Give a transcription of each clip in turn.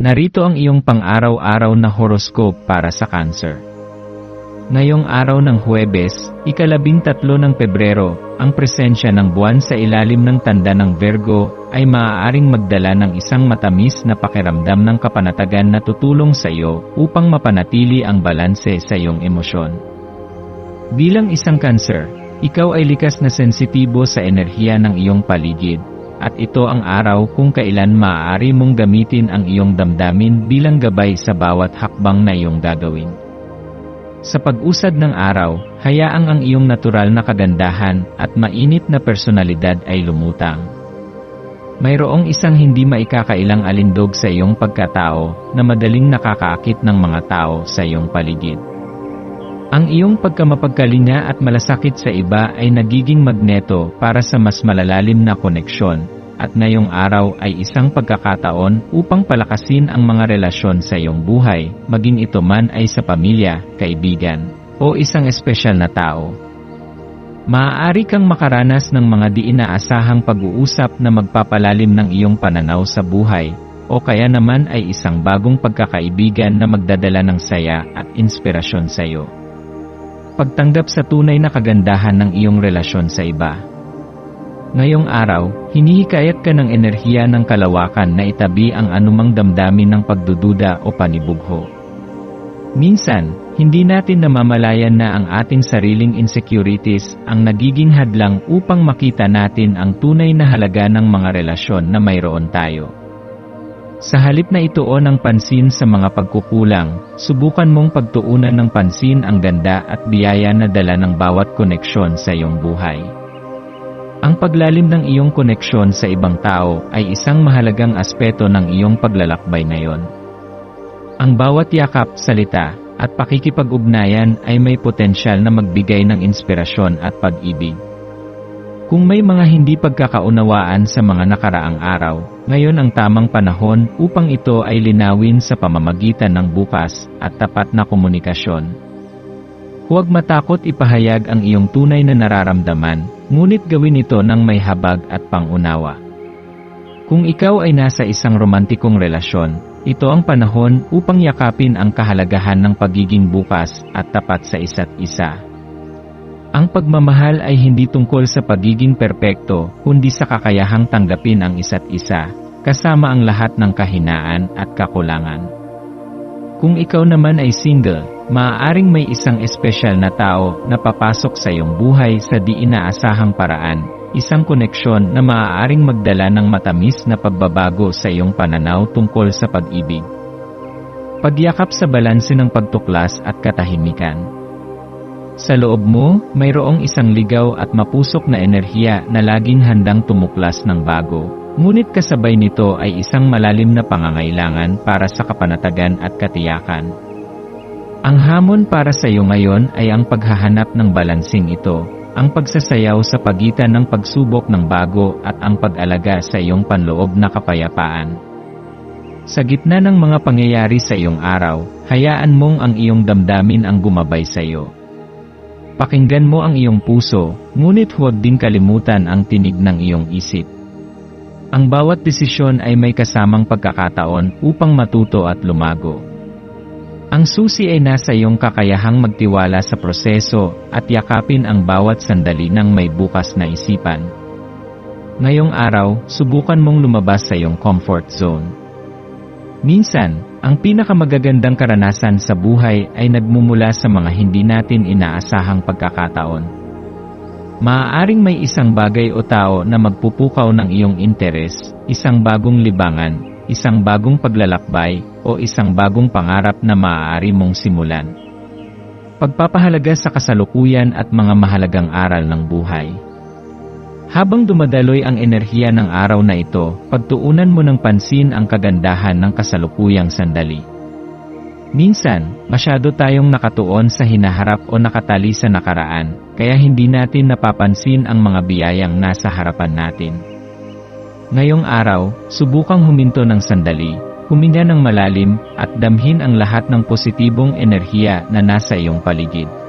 Narito ang iyong pang-araw-araw na horoscope para sa Cancer. Ngayong araw ng Huwebes, ikalabing tatlo ng Pebrero, ang presensya ng buwan sa ilalim ng tanda ng Virgo ay maaaring magdala ng isang matamis na pakiramdam ng kapanatagan na tutulong sa iyo upang mapanatili ang balanse sa iyong emosyon. Bilang isang Cancer, ikaw ay likas na sensitibo sa enerhiya ng iyong paligid at ito ang araw kung kailan maaari mong gamitin ang iyong damdamin bilang gabay sa bawat hakbang na iyong gagawin. Sa pag-usad ng araw, hayaang ang iyong natural na kagandahan at mainit na personalidad ay lumutang. Mayroong isang hindi maikakailang alindog sa iyong pagkatao na madaling nakakaakit ng mga tao sa iyong paligid. Ang iyong pagkamapagkalinga at malasakit sa iba ay nagiging magneto para sa mas malalalim na koneksyon, at ngayong araw ay isang pagkakataon upang palakasin ang mga relasyon sa iyong buhay, maging ito man ay sa pamilya, kaibigan, o isang espesyal na tao. Maaari kang makaranas ng mga di inaasahang pag-uusap na magpapalalim ng iyong pananaw sa buhay, o kaya naman ay isang bagong pagkakaibigan na magdadala ng saya at inspirasyon sa iyo pagtanggap sa tunay na kagandahan ng iyong relasyon sa iba. Ngayong araw, hinihikayat ka ng enerhiya ng kalawakan na itabi ang anumang damdamin ng pagdududa o panibugho. Minsan, hindi natin namamalayan na ang ating sariling insecurities ang nagiging hadlang upang makita natin ang tunay na halaga ng mga relasyon na mayroon tayo. Sa halip na ituon ang pansin sa mga pagkukulang, subukan mong pagtuunan ng pansin ang ganda at biyaya na dala ng bawat koneksyon sa iyong buhay. Ang paglalim ng iyong koneksyon sa ibang tao ay isang mahalagang aspeto ng iyong paglalakbay ngayon. Ang bawat yakap, salita, at pakikipag-ugnayan ay may potensyal na magbigay ng inspirasyon at pag-ibig. Kung may mga hindi pagkakaunawaan sa mga nakaraang araw, ngayon ang tamang panahon upang ito ay linawin sa pamamagitan ng bukas at tapat na komunikasyon. Huwag matakot ipahayag ang iyong tunay na nararamdaman, ngunit gawin ito ng may habag at pangunawa. Kung ikaw ay nasa isang romantikong relasyon, ito ang panahon upang yakapin ang kahalagahan ng pagiging bukas at tapat sa isa't isa. Ang pagmamahal ay hindi tungkol sa pagiging perpekto, kundi sa kakayahang tanggapin ang isa't isa, kasama ang lahat ng kahinaan at kakulangan. Kung ikaw naman ay single, maaaring may isang espesyal na tao na papasok sa iyong buhay sa di inaasahang paraan, isang koneksyon na maaaring magdala ng matamis na pagbabago sa iyong pananaw tungkol sa pag-ibig. Pagyakap sa balanse ng pagtuklas at katahimikan. Sa loob mo, mayroong isang ligaw at mapusok na enerhiya na laging handang tumuklas ng bago. Ngunit kasabay nito ay isang malalim na pangangailangan para sa kapanatagan at katiyakan. Ang hamon para sa iyo ngayon ay ang paghahanap ng balansing ito, ang pagsasayaw sa pagitan ng pagsubok ng bago at ang pag-alaga sa iyong panloob na kapayapaan. Sa gitna ng mga pangyayari sa iyong araw, hayaan mong ang iyong damdamin ang gumabay sa iyo. Pakinggan mo ang iyong puso, ngunit huwag din kalimutan ang tinig ng iyong isip. Ang bawat desisyon ay may kasamang pagkakataon upang matuto at lumago. Ang susi ay nasa iyong kakayahang magtiwala sa proseso at yakapin ang bawat sandali ng may bukas na isipan. Ngayong araw, subukan mong lumabas sa iyong comfort zone. Minsan, ang pinakamagagandang karanasan sa buhay ay nagmumula sa mga hindi natin inaasahang pagkakataon. Maaaring may isang bagay o tao na magpupukaw ng iyong interes, isang bagong libangan, isang bagong paglalakbay, o isang bagong pangarap na maaari mong simulan. Pagpapahalaga sa kasalukuyan at mga mahalagang aral ng buhay. Habang dumadaloy ang enerhiya ng araw na ito, pagtuunan mo ng pansin ang kagandahan ng kasalukuyang sandali. Minsan, masyado tayong nakatuon sa hinaharap o nakatali sa nakaraan, kaya hindi natin napapansin ang mga biyayang nasa harapan natin. Ngayong araw, subukang huminto ng sandali, huminga ng malalim, at damhin ang lahat ng positibong enerhiya na nasa iyong paligid.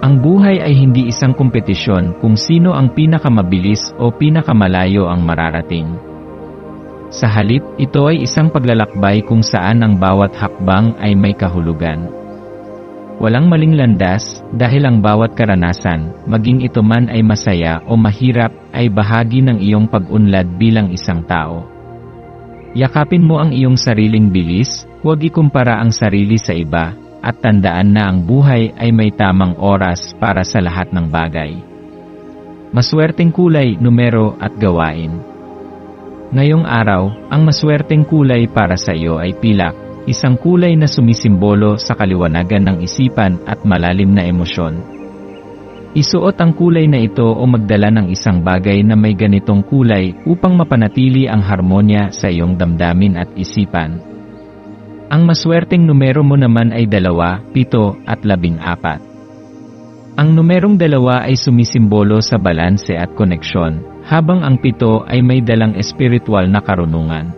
Ang buhay ay hindi isang kompetisyon kung sino ang pinakamabilis o pinakamalayo ang mararating. Sa halip, ito ay isang paglalakbay kung saan ang bawat hakbang ay may kahulugan. Walang maling landas dahil ang bawat karanasan, maging ito man ay masaya o mahirap, ay bahagi ng iyong pag-unlad bilang isang tao. Yakapin mo ang iyong sariling bilis, huwag ikumpara ang sarili sa iba, at tandaan na ang buhay ay may tamang oras para sa lahat ng bagay. Maswerteng kulay, numero at gawain. Ngayong araw, ang maswerteng kulay para sa iyo ay pilak, isang kulay na sumisimbolo sa kaliwanagan ng isipan at malalim na emosyon. Isuot ang kulay na ito o magdala ng isang bagay na may ganitong kulay upang mapanatili ang harmonya sa iyong damdamin at isipan. Ang maswerteng numero mo naman ay dalawa, pito, at labing apat. Ang numerong dalawa ay sumisimbolo sa balanse at koneksyon, habang ang pito ay may dalang espiritual na karunungan.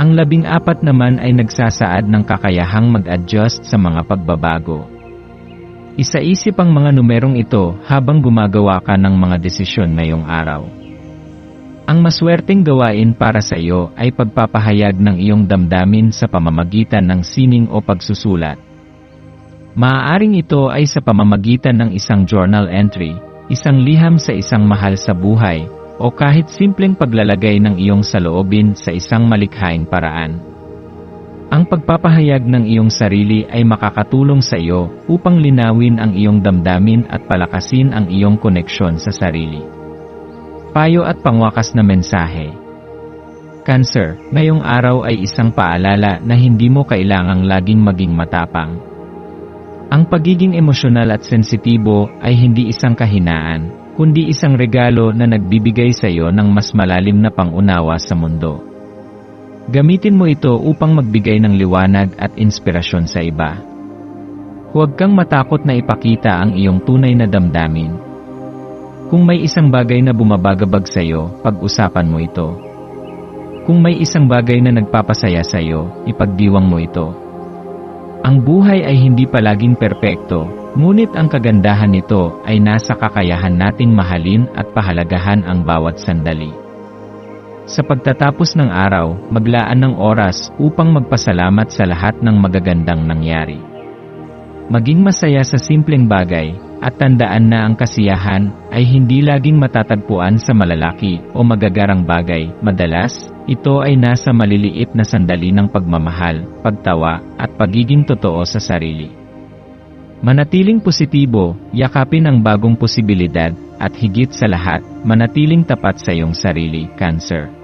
Ang labing apat naman ay nagsasaad ng kakayahang mag-adjust sa mga pagbabago. Isaisip ang mga numerong ito habang gumagawa ka ng mga desisyon ngayong araw. Ang maswerteng gawain para sa iyo ay pagpapahayag ng iyong damdamin sa pamamagitan ng sining o pagsusulat. Maaaring ito ay sa pamamagitan ng isang journal entry, isang liham sa isang mahal sa buhay, o kahit simpleng paglalagay ng iyong saloobin sa isang malikhaing paraan. Ang pagpapahayag ng iyong sarili ay makakatulong sa iyo upang linawin ang iyong damdamin at palakasin ang iyong koneksyon sa sarili. Payo at pangwakas na mensahe. Cancer, ngayong araw ay isang paalala na hindi mo kailangang laging maging matapang. Ang pagiging emosyonal at sensitibo ay hindi isang kahinaan, kundi isang regalo na nagbibigay sa iyo ng mas malalim na pangunawa sa mundo. Gamitin mo ito upang magbigay ng liwanag at inspirasyon sa iba. Huwag kang matakot na ipakita ang iyong tunay na damdamin, kung may isang bagay na bumabagabag sa iyo, pag-usapan mo ito. Kung may isang bagay na nagpapasaya sa iyo, ipagdiwang mo ito. Ang buhay ay hindi palaging perpekto, ngunit ang kagandahan nito ay nasa kakayahan nating mahalin at pahalagahan ang bawat sandali. Sa pagtatapos ng araw, maglaan ng oras upang magpasalamat sa lahat ng magagandang nangyari. Maging masaya sa simpleng bagay, at tandaan na ang kasiyahan ay hindi laging matatagpuan sa malalaki o magagarang bagay. Madalas, ito ay nasa maliliit na sandali ng pagmamahal, pagtawa, at pagiging totoo sa sarili. Manatiling positibo, yakapin ang bagong posibilidad, at higit sa lahat, manatiling tapat sa iyong sarili, Cancer.